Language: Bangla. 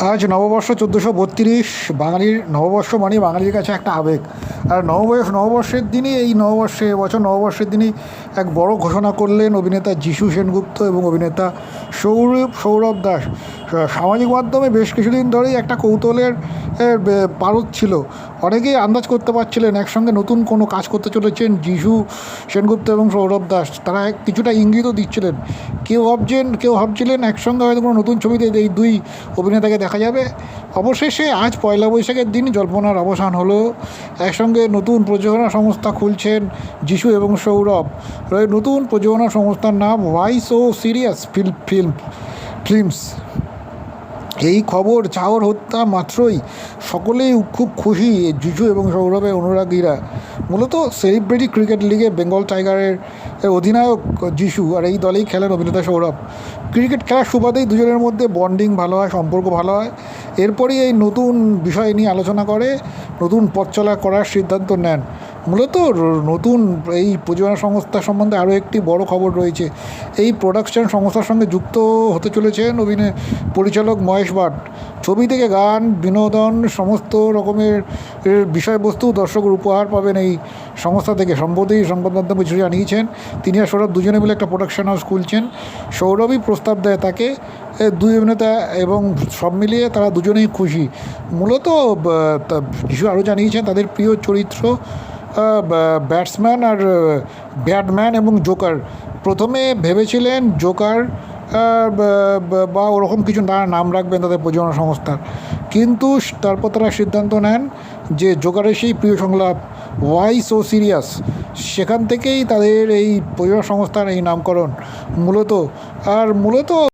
আজ নববর্ষ চোদ্দোশো বত্রিশ বাঙালির নববর্ষ মানে বাঙালির কাছে একটা আবেগ। আর নববর্ষ, নববর্ষের দিনই এই নববর্ষে এবছর নববর্ষের দিনই এক বড় ঘোষণা করলেন অভিনেতা যিশু সেনগুপ্ত এবং অভিনেতা সৌরভ সৌরভ দাস। সামাজিক মাধ্যমে বেশ কিছুদিন ধরেই একটা কৌতূহলের পারদ ছিল। অনেকেই আন্দাজ করতে পারছিলেন, একসঙ্গে নতুন কোনো কাজ করতে চলেছেন যিশু সেনগুপ্ত এবং সৌরভ দাস। তারা কিছুটা ইঙ্গিতও দিচ্ছিলেন। কেউ ভাবছেন, কেউ ভাবছিলেন একসঙ্গে হয়তো কোনো নতুন ছবিতে এই দুই অভিনেতাকে দেখা যাবে। অবশেষে আজ পয়লা বৈশাখের দিন জল্পনার অবসান হলো। একসঙ্গে নতুন প্রযোজনা সংস্থা খুলছেন যিশু এবং সৌরভ। নতুন প্রযোজনা সংস্থার নাম ওয়াইস ও সিরিয়াস ফিল্ম ফিল্ম ফিল্মস এই খবর চাওয়ার হত্যা মাত্রই। সকলেই খুব খুশি, জিজু এবং সৌরভের অনুরাগীরা। মূলত সেলিব্রিটি ক্রিকেট লিগে বেঙ্গল টাইগারের অধিনায়ক যিশু আর এই দলেই খেলেন অভিনেতা সৌরভ। ক্রিকেট খেলার সুবাদেই দুজনের মধ্যে বন্ডিং ভালো হয়, সম্পর্ক ভালো হয়। এরপরই এই নতুন বিষয় নিয়ে আলোচনা করে, নতুন পথ চলা করার সিদ্ধান্ত নেন। মূলত নতুন এই প্রযোজনা সংস্থা সম্বন্ধে আরও একটি বড় খবর রয়েছে। এই প্রোডাকশন সংস্থার সঙ্গে যুক্ত হতে চলেছেন অভিনয় পরিচালক মহেশ ভাট। ছবি থেকে গান, বিনোদন, সমস্ত রকমের বিষয়বস্তু দর্শকের উপহার পাবেন এই সংস্থা থেকে। সম্প্রতি সংবাদ মাধ্যমে কিছু জানিয়েছেন, তিনি আর সৌরভ দুজনে মিলে একটা প্রোডাকশন হাউস খুলছেন। সৌরভই প্রস্তাব দেয় তাকে দুই অভিনেতা এবং সব মিলিয়ে তারা দুজনেই খুশি। মূলত কিছু আরও জানিয়েছেন, তাদের প্রিয় চরিত্র ব্যাটসম্যান আর ব্যাটম্যান এবং জোকার। প্রথমে ভেবেছিলেন জোকার বা- ওরকম কিছু না, নাম রাখবেন তাদের প্রযোজনা সংস্থার। কিন্তু তারপর তারা সিদ্ধান্ত নেন যে জোকারের সেই প্রিয় সংলাপ, ওয়াই সো সিরিয়াস, সেখান থেকেই তাদের এই প্রযোজনা সংস্থার এই নামকরণ মূলত। আর মূলত